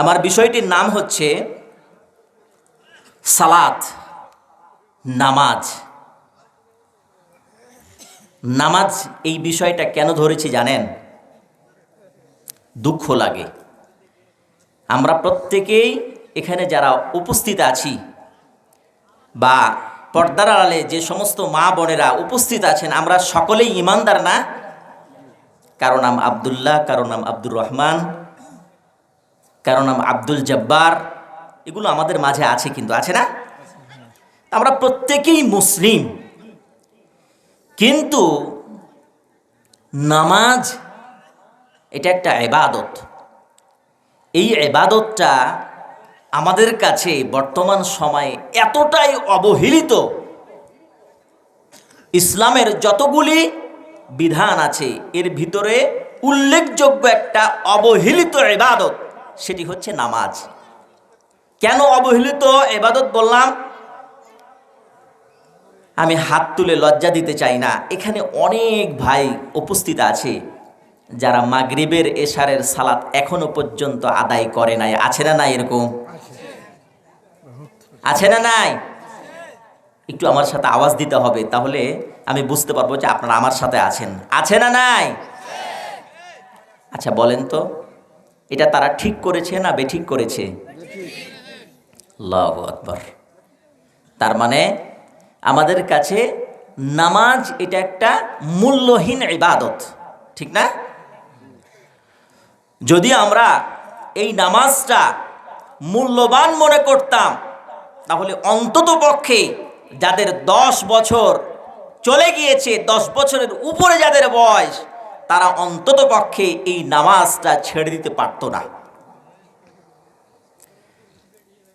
আমার বিষয়টির নাম হচ্ছে সালাত, নামাজ। নামাজ এই বিষয়টা কেন ধরেছি জানেন? দুঃখ লাগে। আমরা প্রত্যেকেই এখানে যারা উপস্থিত আছি বা পর্দার আড়ালে যে সমস্ত মা বোনেরা উপস্থিত আছেন, আমরা সকলেই ইমানদার না? কারও নাম আবদুল্লাহ, কারও নাম আব্দুর রহমান কারও নাম আব্দুল জব্বার, এগুলো আমাদের মাঝে আছে কিন্তু, আছে না? আমরা প্রত্যেকেই মুসলিম। কিন্তু নামাজ, এটা একটা এবাদত এই এবাদতটা আমাদের কাছে বর্তমান সময়ে এতটাই অবহেলিত। ইসলামের যতগুলি বিধান আছে, এর ভিতরে উল্লেখযোগ্য একটা অবহেলিত এবাদত সেটি হচ্ছে নামাজ। কেন অবহেলিত? এবাদত বললাম, আমি হাত তুলে লজ্জা দিতে চাই না। এখানে অনেক ভাই উপস্থিত আছে যারা মাগরিবের এশারের সালাত এখনও পর্যন্ত আদায় করে নাই। আছে না নাই এরকম? আছে না নাই? একটু আমার সাথে আওয়াজ দিতে হবে, তাহলে আমি বুঝতে পারব যে আপনারা আমার সাথে আছেন। আছে না নাই? আচ্ছা বলেন তো। এটা তারা ঠিক করেছে না বেঠিক করেছে? আকবার। তার মানে আমাদের কাছে নামাজ এটা একটা মূল্যহীন ইবাদত, ঠিক না? যদি আমরা এই নামাজটা মূল্যবান মনে করতাম, তাহলে অন্তত পক্ষে যাদের দশ বছর চলে গিয়েছে, দশ বছরের উপরে যাদের বয়স তারা অন্তত পক্ষে এই নামাজটা ছেড়ে দিতে পারতো না।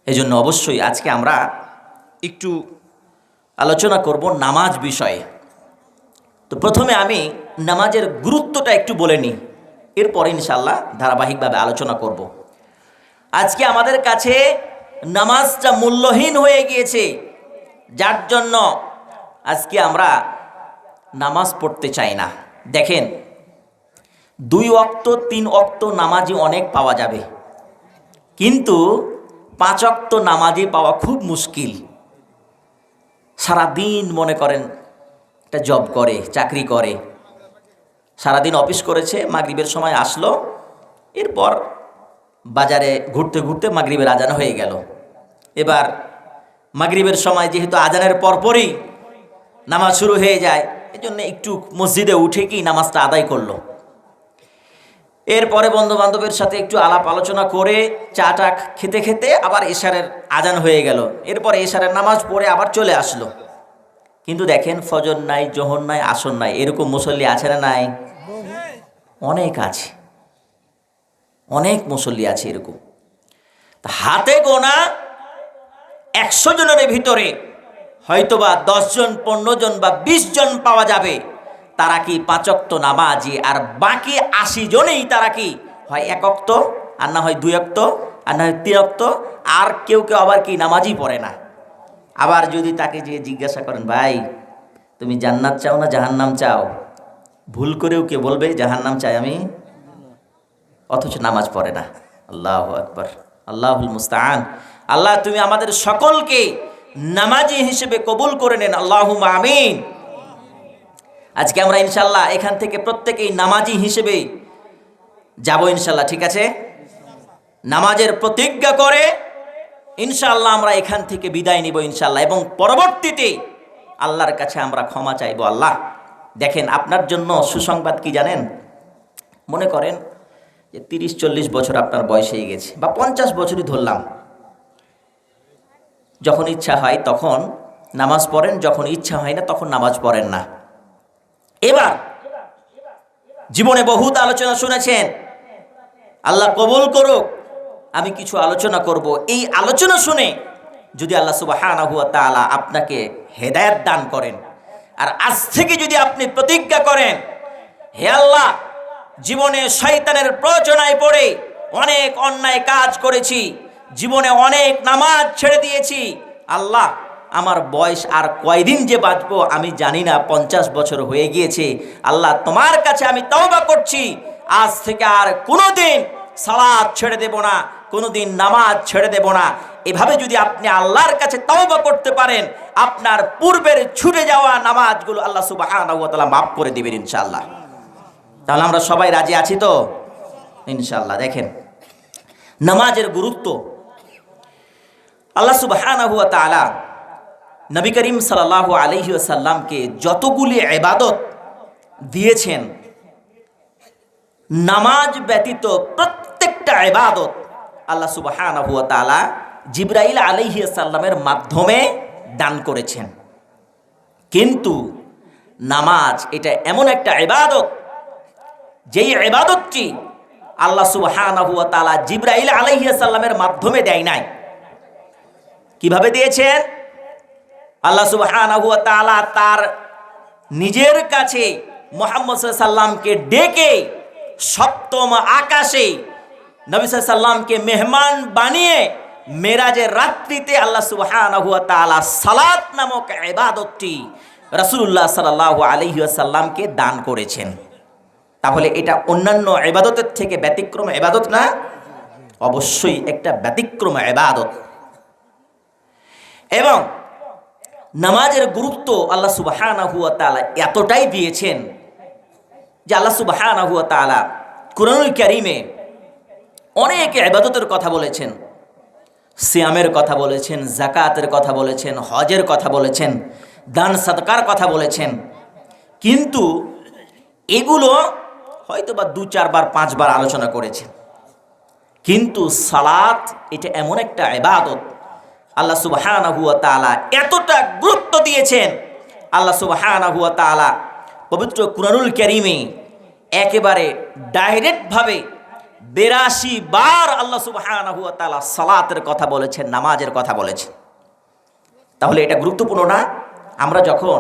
এজন্য অবশ্যই আজকে আমরা একটু আলোচনা করব নামাজ বিষয়ে। তো প্রথমে আমি নামাজের গুরুত্বটা একটু বলে নিই, এরপর ইনশাল্লাহ ধারাবাহিকভাবে আলোচনা করব। আজকে আমাদের কাছে নামাজটা মূল্যহীন হয়ে গিয়েছে, যার জন্য আজকে আমরা নামাজ পড়তে চাই না। দেখেন দুই অক্ত, তিন অক্ত নামাজি অনেক পাওয়া যাবে। কিন্তু পাঁচ অক্ত নামাজি পাওয়া খুব মুশকিল। সারাদিন মনে করেন একটা জব করে, চাকরি করে। সারাদিন অফিস করেছে, মাগরিবের সময় আসলো, এরপর বাজারে ঘুরতে ঘুরতে মাগরিবের আজান হয়ে গেল। এবার মাগরিবের সময় যেহেতু আজানের পরপরই নামাজ শুরু হয়ে যায়, এজন্য একটু মসজিদে উঠে কি নামাজটা আদায় করল। এরপরে বন্ধু বান্ধবের সাথে একটু আলাপ আলোচনা করে চা টা খেতে খেতে আবার এশারের আজান হয়ে গেল। এরপরে এশারের নামাজ পড়ে আবার চলে আসলো। কিন্তু দেখেন, ফজর নাই, জোহর নাই আসন নাই, এরকম মুসল্লি আছে না নাই? অনেক আছে। অনেক মুসল্লি আছে এরকম। হাতে গোনা একশো জনের ভিতরে হয়তোবা দশজন পনেরো জন বা বিশ জন পাওয়া যাবে। তারা কি পাঁচক্ত নামাজি? আর বাকি আশি জনেই তারা কি? হয় এক অক্ত আর না হয় দুই অক্ত আর না হয় তিন অক্ত আর কেউ কেউ আবার কি নামাজই পড়ে না। আবার যদি তাকে যে জিজ্ঞাসা করেন, ভাই, তুমি জান্নাত চাও না জাহান্নাম চাও? ভুল করেও কে বলবে, জাহান্নাম চাই আমি? অথচ নামাজ পড়ে না। আল্লাহ আকবর, আল্লাহুল মুস্তান আল্লাহ, তুমি আমাদের সকলকে নামাজি হিসেবে কবুল করে নেন। আল্লাহ আমিন। আজকে আমরা ইনশাল্লাহ এখান থেকে প্রত্যেকেই নামাজি হিসেবে যাব ইনশাল্লাহ, ঠিক আছে? নামাজের প্রতিজ্ঞা করে ইনশাল্লাহ আমরা এখান থেকে বিদায় নিব ইনশাল্লাহ এবং পরবর্তীতে আল্লাহর কাছে আমরা ক্ষমা চাইব আল্লাহ। দেখেন, আপনার জন্য সুসংবাদ কি জানেন? মনে করেন যে তিরিশ চল্লিশ বছর আপনার বয়স হয়ে গেছে বা পঞ্চাশ বছরই ধরলাম। যখন ইচ্ছা হয় তখন নামাজ পড়েন, যখন ইচ্ছা হয় না তখন নামাজ পড়েন না। এবার জীবনে বহুত আলোচনা শুনেছেন। আল্লাহ কবুল করুক, আমি কিছু আলোচনা করব। এই আলোচনা শুনে যদি আল্লাহ সুবাহানা হুয়া তালা আপনাকে হেদায়ত দান করেন, আর আজ থেকে যদি আপনি প্রতিজ্ঞা করেন, হে আল্লাহ, জীবনে শয়তানের প্রচনায় পড়ে অনেক অন্যায় কাজ করেছি, জীবনে অনেক নামাজ ছেড়ে দিয়েছি, আল্লাহ আমার বয়স আর কয়দিন যে বাঁচবো আমি জানি না, পঞ্চাশ বছর হয়ে গিয়েছে। আল্লাহ তোমার কাছে আমি তওবা করছি। আজ থেকে আর কোনোদিন সালাদ ছেড়ে দেব না, কোনোদিন নামাজ ছেড়ে দেব না। এভাবে যদি আপনি আল্লাহর কাছে তওবা করতে পারেন, আপনার পূর্বের ছুটে যাওয়া নামাজগুলো আল্লাহ ওয়া মাফ করে দিবেন ইনশাল্লাহ তাহলে আমরা সবাই রাজি আছি তো? ইনশাল্লাহ দেখেন। নামাজের গুরুত্ব। আল্লাহ তাআলা নবী করিম সাল্লাল্লাহু আলাইহি ওয়াসাল্লামকে যতগুলি এবাদত দিয়েছেন, নামাজ ব্যতীত প্রত্যেকটা এবাদত আল্লাহ সুবহানাহু ওয়া তাআলা জিবরাইল আলাইহি সাল্লামের মাধ্যমে দান করেছেন। কিন্তু নামাজ এটা এমন একটা এবাদত যেই এবাদতটি আল্লাহ সুবহানাহু ওয়া তাআলা জিবরাইল আলাইহি সাল্লামের মাধ্যমে দেয় নাই। কীভাবে দিয়েছেন? আল্লাহ ওয়া তার নিজের কাছে মোহাম্মদ সাল্লামকে ডেকে সপ্তম আকাশে নবী সাল্লামকে মেহমান বানিয়ে মেরাজের রাত্রিতে আল্লাহ তাআলা সালাত নামক এবাদতটি রসুল্লাহ সাল্লাল্লাহু আলাইহি ওয়াসাল্লামকে দান করেছেন। তাহলে এটা অন্যান্য এবাদতের থেকে ব্যতিক্রম এবাদত না? অবশ্যই একটা ব্যতিক্রম এবাদত এবং নামাজের গুরুত্ব আল্লাহ সুবাহানাহু ওয়া তাআলা এতটাই দিয়েছেন যে আল্লাহ সুবাহানাহু ওয়া তাআলা কুরআনুল কারীমে অনেক ইবাদতের কথা বলেছেন, সিয়ামের কথা বলেছেন জাকাতের কথা বলেছেন, হজের কথা বলেছেন, দান সৎকার কথা বলেছেন। কিন্তু এগুলো হয়তো বা দু চারবার পাঁচবার আলোচনা করেছেন। কিন্তু সালাত এটা এমন একটা ইবাদত আল্লাহ সুবহানাহু ওয়া তাআলা এতটা গুরুত্ব দিয়েছেন। আল্লাহ সুবহানাহু ওয়া তাআলা পবিত্র কুরআনুল কারীমে একেবারে ডাইরেক্টভাবে বেরাশি বার আল্লাহ সুবহানাহু ওয়া তাআলা সালাতের কথা বলেছেন, নামাজের কথা বলেছেন। তাহলে এটা গুরুত্বপূর্ণ না? আমরা যখন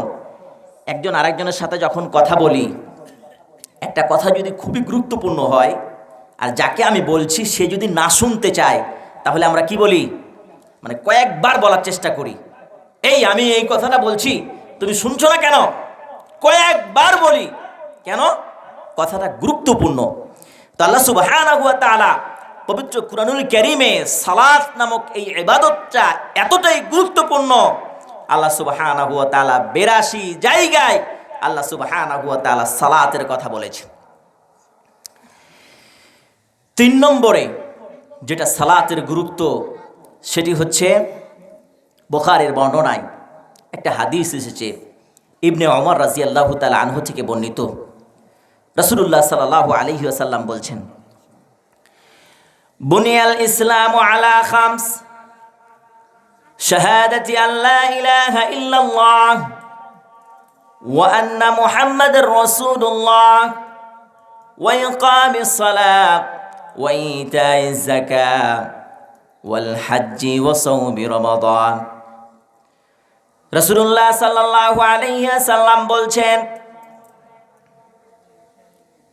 একজন আরেকজনের সাথে যখন কথা বলি, একটা কথা যদি খুবই গুরুত্বপূর্ণ হয়, আর যাকে আমি বলছি সে যদি না শুনতে চায়, তাহলে আমরা কি বলি? মানে কয়েকবার বলার চেষ্টা করি। এই আমি এই কথাটা বলছি, তুমি শুনছো না কেন? কয়েকবার বলি। কেন? কথাটা গুরুত্বপূর্ণ। তো আল্লাহ সুবহানাহু ওয়া তাআলা পবিত্র কুরানুল ক্যারিমে সালাত নামক এই এবাদতটা এতটাই গুরুত্বপূর্ণ। আল্লাহ সুবহানাহু ওয়া তাআলা 82 জায়গায় আল্লাহ সুবহানাহু ওয়া তাআলা সালাতের কথা বলেছে তিন নম্বরে যেটা সালাতের গুরুত্ব সেটি হচ্ছে বোখারের বর্ণনায় একটা হাদিস এসেছে, ইবনে অমর রাজি আল্লাহ তালা আনহু থেকে বর্ণিত। রসুল্লাহ সাল্লাহ আলহি আসাল্লাম বলছেন, বুনিয়াল ইসলাম আলা খামস, শাহাদাতি আল্লাহ ইলাহা ইল্লাল্লাহ ওয়া আন্না মুহাম্মাদার রাসূলুল্লাহ ওয়া ইকামিস সালাত ওয়া ইতাইজ যাকাত। ওয়াল হাজ্জি ওয়া সাওমি রমাদান। রাসূলুল্লাহ সাল্লাল্লাহু আলাইহি সাল্লাম বলছেন,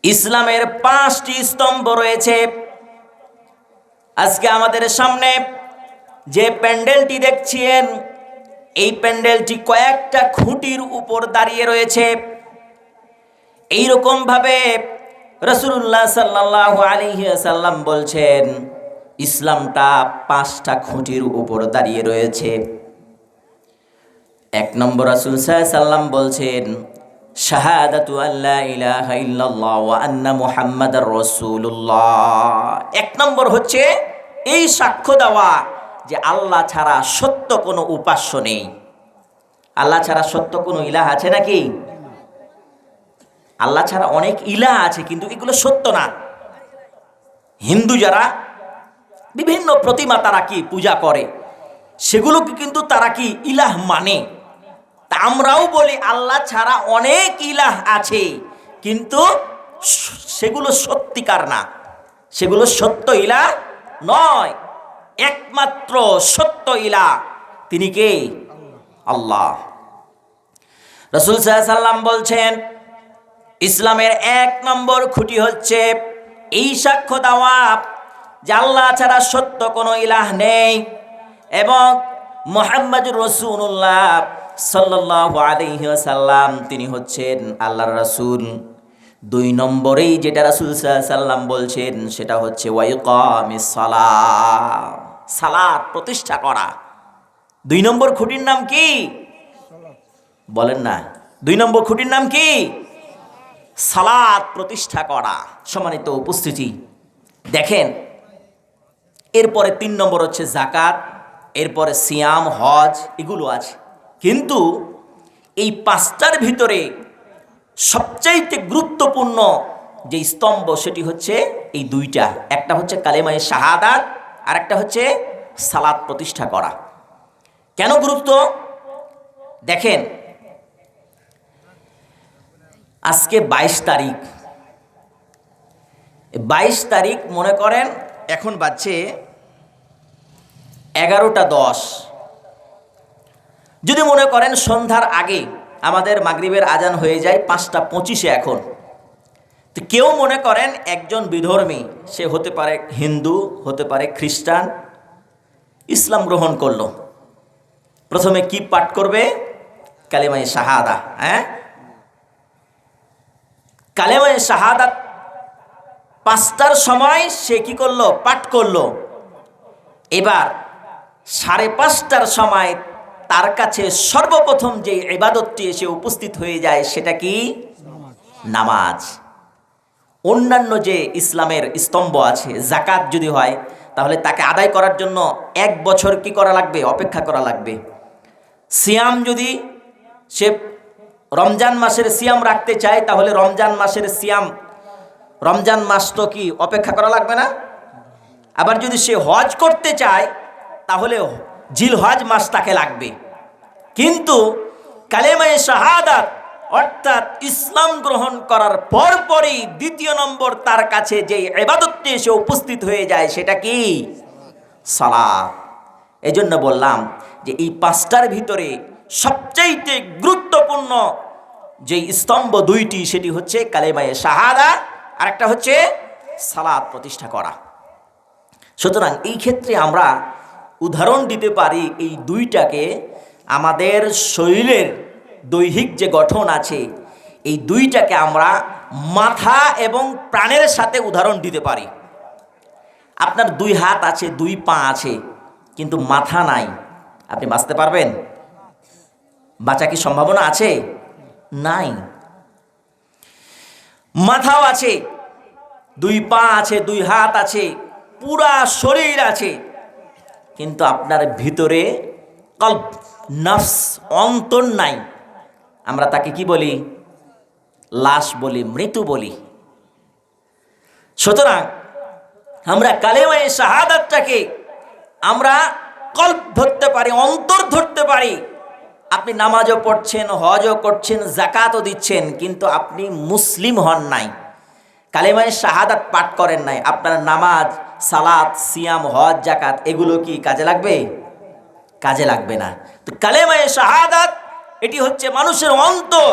ইসলামের পাঁচটি স্তম্ভ রয়েছে। আজকে আমাদের সামনে যে প্যান্ডেলটি দেখছেন, এই প্যান্ডেলটি কয়েকটা খুঁটির উপর দাঁড়িয়ে রয়েছে। এইরকম ভাবে রসুল্লাহ সাল্লাহ আলিহি সাল্লাম বলছেন ইসলামটা পাঁচটা খুঁটির উপর দাঁড়িয়ে রয়েছে। এক নম্বর রাসুল সাল্লাম বলছেন, শাহাদাতু আল্লাহ ইলাহা ইল্লাল্লাহ ওয়া আন্না মুহাম্মাদার রাসূলুল্লাহ। এক নম্বর হচ্ছে, এই সাক্ষ্য দেওয়া যে আল্লাহ ছাড়া সত্য কোনো উপাস্য নেই। আল্লাহ ছাড়া সত্য কোনো ইলাহ আছে নাকি? আল্লাহ ছাড়া অনেক ইলাহ আছে, কিন্তু এগুলো সত্য না। হিন্দু যারা বিভিন্ন প্রতিমা তারা কি পূজা করে? সেগুলোকে কিন্তু তারা কি ইলাহ মানে? আমরাও বলি, আল্লাহ ছাড়া অনেক ইলাহ আছে, কিন্তু সেগুলো সত্যিকার না। সেগুলো সত্য ইলাহ নয়, একমাত্র সত্য ইলাহ। তিনি কে? আল্লাহ। রসুল সাল্লাম বলছেন, ইসলামের এক নম্বর খুঁটি হচ্ছে এই সাক্ষ্য দেওয়া আল্লাহ ছাড়া সত্য কোনো ইলাহ নেই। এবং মোহাম্মদ রসুল্লাহ সাল্লাহ আলহিহাসাল্লাম তিনি হচ্ছেন আল্লাহর রসুল। দুই নম্বরেই যেটা রাসুল সাল্লাম বলছেন, সেটা হচ্ছে সালাত প্রতিষ্ঠা করা। দুই নম্বর খুঁটির নাম কি? বলেন না। দুই নম্বর খুঁটির নাম কি? সালাত প্রতিষ্ঠা করা। সম্মানিত উপস্থিতি। দেখেন এরপরে তিন নম্বর হচ্ছে জাকাত এরপরে সিয়াম, হজ, এগুলো আছে। কিন্তু এই পাঁচটার ভিতরে সবচাইতে গুরুত্বপূর্ণ যে স্তম্ভ, সেটি হচ্ছে এই দুইটা। একটা হচ্ছে কালেমায়ে শাহাদাত আর একটা হচ্ছে সালাদ প্রতিষ্ঠা করা। কেন গুরুত্ব? দেখেন, আজকে বাইশ তারিখ। বাইশ তারিখ মনে করেন এখন বাজছে এগারোটা দশ। যদি মনে করেন সন্ধ্যার আগে আমাদের মাগরিবের আজান হয়ে যায় পাঁচটা পঁচিশে এখন, তো কেউ মনে করেন একজন বিধর্মী, সে হতে পারে হিন্দু, হতে পারে খ্রিস্টান, ইসলাম গ্রহণ করল। প্রথমে কি পাঠ করবে? কালেমাই শাহাদা হ্যাঁ? কালেমাই শাহাদাত পাঁচটার সময় সে কি করল? পাঠ করল। এবার সাড়ে পাঁচটার সময় তার কাছে সর্বপ্রথম যে ইবাদতটি এসে উপস্থিত হয়ে যায় সেটা কি? নামাজ। অন্যান্য যে ইসলামের স্তম্ভ আছে জাকাত যদি হয়, তাহলে তাকে আদায় করার জন্য এক বছর কি করা লাগবে? অপেক্ষা করা লাগবে। সিয়াম যদি সে রমজান মাসের সিয়াম রাখতে চায়, তাহলে রমজান মাসের সিয়াম রমজান মাস তো কি অপেক্ষা করা লাগবে না? আবার যদি সে হজ করতে চায়, তাহলে জিল হজ মাস তাকে লাগবে। কিন্তু কালেমায়ে শাহাদাত, অর্থাৎ ইসলাম গ্রহণ করার পরপরই দ্বিতীয় নম্বর তার কাছে যে এবাদতটি এসে উপস্থিত হয়ে যায়, সেটা কি? সালাত। এই জন্য বললাম যে এই পাঁচটার ভিতরে সবচাইতে গুরুত্বপূর্ণ যে স্তম্ভ দুইটি, সেটি হচ্ছে কালেমায়ে শাহাদা আর একটা হচ্ছে সালাদ প্রতিষ্ঠা করা। সুতরাং এই ক্ষেত্রে আমরা উদাহরণ দিতে পারি এই দুইটাকে আমাদের শরীরের দৈহিক যে গঠন আছে, এই দুইটাকে আমরা মাথা এবং প্রাণের সাথে উদাহরণ দিতে পারি। আপনার দুই হাত আছে, দুই পা আছে, কিন্তু মাথা নাই। আপনি বাঁচতে পারবেন? বাঁচা কি সম্ভাবনা আছে? নাই। মাথাও আছে দুই পা আছে, দুই হাত আছে, পুরা শরীর আছে। কিন্তু আপনার ভিতরে কল্প, নফস, অন্তর নাই। আমরা তাকে কি বলি? লাশ বলি, মৃত্যু বলি। সুতরাং আমরা কালেমায়ে শাহাদাতটাকে আমরা কল্প ধরতে পারি, অন্তর ধরতে পারি। আপনি নামাজও পড়ছেন, হজও করছেন জাকাতও দিচ্ছেন, কিন্তু আপনি মুসলিম হন নাই। কালেমায় শাহাদাত পাঠ করেন নাই। আপনার নামাজ, সালাত, সিয়াম, হজ জাকাত এগুলো কি কাজে লাগবে? কাজে লাগবে না। তো কালেমায় শাহাদাত, এটি হচ্ছে মানুষের অন্তর।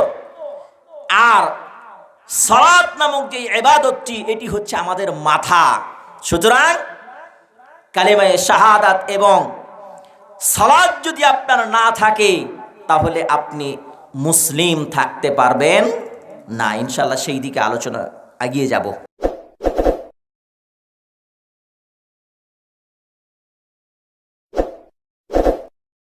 আর সালাত নামক যে এবাদতটি এটি হচ্ছে আমাদের মাথা। সুতরাং কালেমায়ে শাহাদাত এবং সালাদ যদি আপনার না থাকে, তাহলে আপনি মুসলিম থাকতে পারবেন না। ইনশাল্লাহ সেই দিকে আলোচনা এগিয়ে যাব।